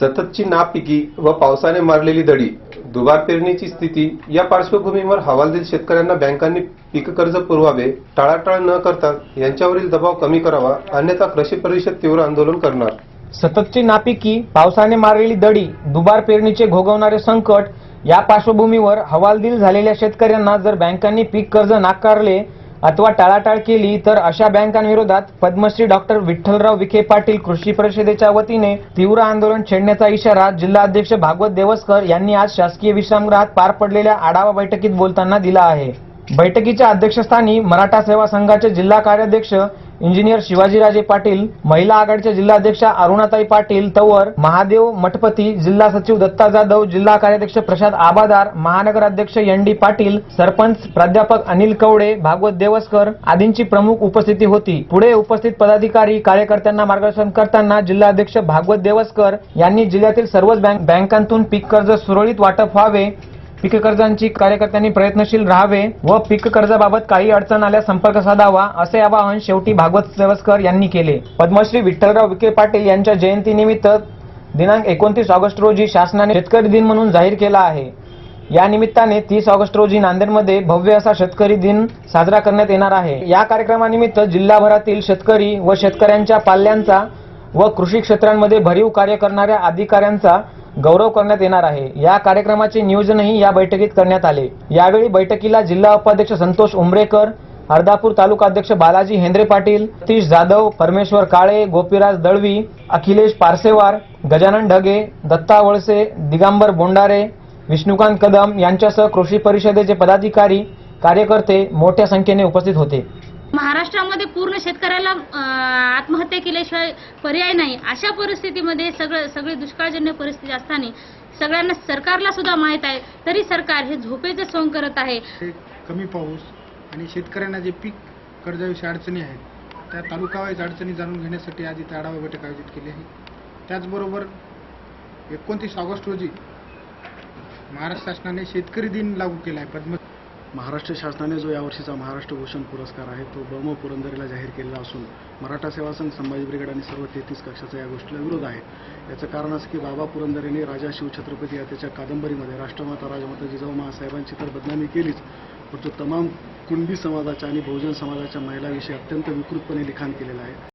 सततची नापिकी व पावसाने मारलेली दडी दुबार पेरणीची स्थिती या पार्श्वभूमीवर हवालदिल शेतकऱ्यांना बँकांनी पीक कर्ज पुरवावे टाळाटाळ न करता यांच्यावरील दबाव कमी करावा अन्यथा कृषी परिषद तीव्र आंदोलन करणार. सततची नापिकी पावसाने मारलेली दडी दुबार पेरणीचे घोगवणारे संकट या पार्श्वभूमीवर हवालदिल झालेल्या शेतकऱ्यांना जर बँकांनी पीक कर्ज नाकारले अथवा टाळाटाळ केली तर अशा बँकांविरोधात पद्मश्री डॉक्टर विठ्ठलराव विखे पाटील कृषी परिषदेच्या वतीने तीव्र आंदोलन छेडण्याचा इशारा जिल्हाध्यक्ष भागवत देवस्कर यांनी आज शासकीय विश्रामगृहात पार पडलेल्या आढावा बैठकीत बोलताना दिला आहे. बैठकीच्या अध्यक्षस्थानी मराठा सेवा संघाचे जिल्हा कार्याध्यक्ष इंजिनियर शिवाजीराजे पाटील महिला आघाडीच्या जिल्हाध्यक्षा अरुणाताई पाटील तवर महादेव मठपती जिल्हा सचिव दत्ता जाधव जिल्हा कार्याध्यक्ष प्रशांत आबादार महानगराध्यक्ष एन डी पाटील सरपंच प्राध्यापक अनिल कवडे भागवत देवस्कर आदींची प्रमुख उपस्थिती होती. पुढे उपस्थित पदाधिकारी कार्यकर्त्यांना मार्गदर्शन करताना जिल्हाध्यक्ष भागवत देवस्कर यांनी जिल्ह्यातील सर्वच बँक बँकांतून पीक कर्ज सुरळीत वाटप व्हावे पीक कर्जांची कार्यकर्त्यांनी प्रयत्नशील राहावे व पीक कर्जाबाबत काही अडचण आल्यास संपर्क साधावा असे आवाहन शेवटी भागवत सेवस्कर यांनी केले. पद्मश्री विठ्ठलराव विखे पाटील यांच्या जयंतीनिमित्त दिनांक एकोणतीस ऑगस्ट रोजी शासनाने शेतकरी दिन म्हणून जाहीर केला आहे. या निमित्ताने तीस ऑगस्ट रोजी नांदेडमध्ये भव्य असा शेतकरी दिन साजरा करण्यात येणार आहे. या कार्यक्रमानिमित्त जिल्हाभरातील शेतकरी व शेतकऱ्यांच्या पाल्यांचा व कृषी क्षेत्रांमध्ये भरीव कार्य करणाऱ्या अधिकाऱ्यांचा गौरव करण्यात येणार आहे. या कार्यक्रमाचे नियोजनही या बैठकीत करण्यात आले. यावेळी बैठकीला जिल्हा उपाध्यक्ष संतोष उमरेकर अर्धापूर तालुका अध्यक्ष बालाजी हेंद्रे पाटील सतीश जाधव परमेश्वर काळे गोपीराज दळवी अखिलेश पारसेवार गजानन ढगे दत्ता वळसे दिगंबर बोंडारे विष्णुकांत कदम यांच्यासह कृषी परिषदेचे पदाधिकारी कार्यकर्ते मोठ्या संख्येने उपस्थित होते. महाराष्ट्रामध्ये पूर्ण शेतकऱ्याला आत्म आत्महत्या केल्याशिवाय पर्याय नाही. अशा परिस्थितीमध्ये सगळं सगळी दुष्काळजन्य परिस्थिती असताना सगळ्यांना सरकारला सुद्धा माहीत आहे तरी सरकार हे झोपेचं सोंग करत आहे. कमी पाऊस आणि शेतकऱ्यांना जे पीक कर्जाविषयी अडचणी आहेत त्या तालुकावाईज अडचणी जाणून घेण्यासाठी आज इथे आढावा बैठक आयोजित केली आहे. त्याचबरोबर एकोणतीस ऑगस्ट रोजी महाराष्ट्र शासनाने शेतकरी दिन लागू केला आहे पद्म महाराष्ट्र शासनाने जो यावर्षीचा महाराष्ट्र भूषण पुरस्कार आहे तो ब्रह्म पुरंदरीला जाहीर केलेला असून मराठा सेवा संघ संभाजी ब्रिगेड आणि सर्व तेहतीस कक्षाचा या गोष्टीला विरोध आहे. याचं कारण असं की बाबा पुरंदरेने राजा शिवछत्रपती या त्याच्या कादंबरीमध्ये राष्ट्रमाता राजमाता जिजाऊ महासाहेबांची तर बदनामी केलीच पण तमाम कुणबी समाजाच्या आणि बहुजन समाजाच्या महिलाविषयी अत्यंत विकृतपणे लिखाण केलेलं आहे.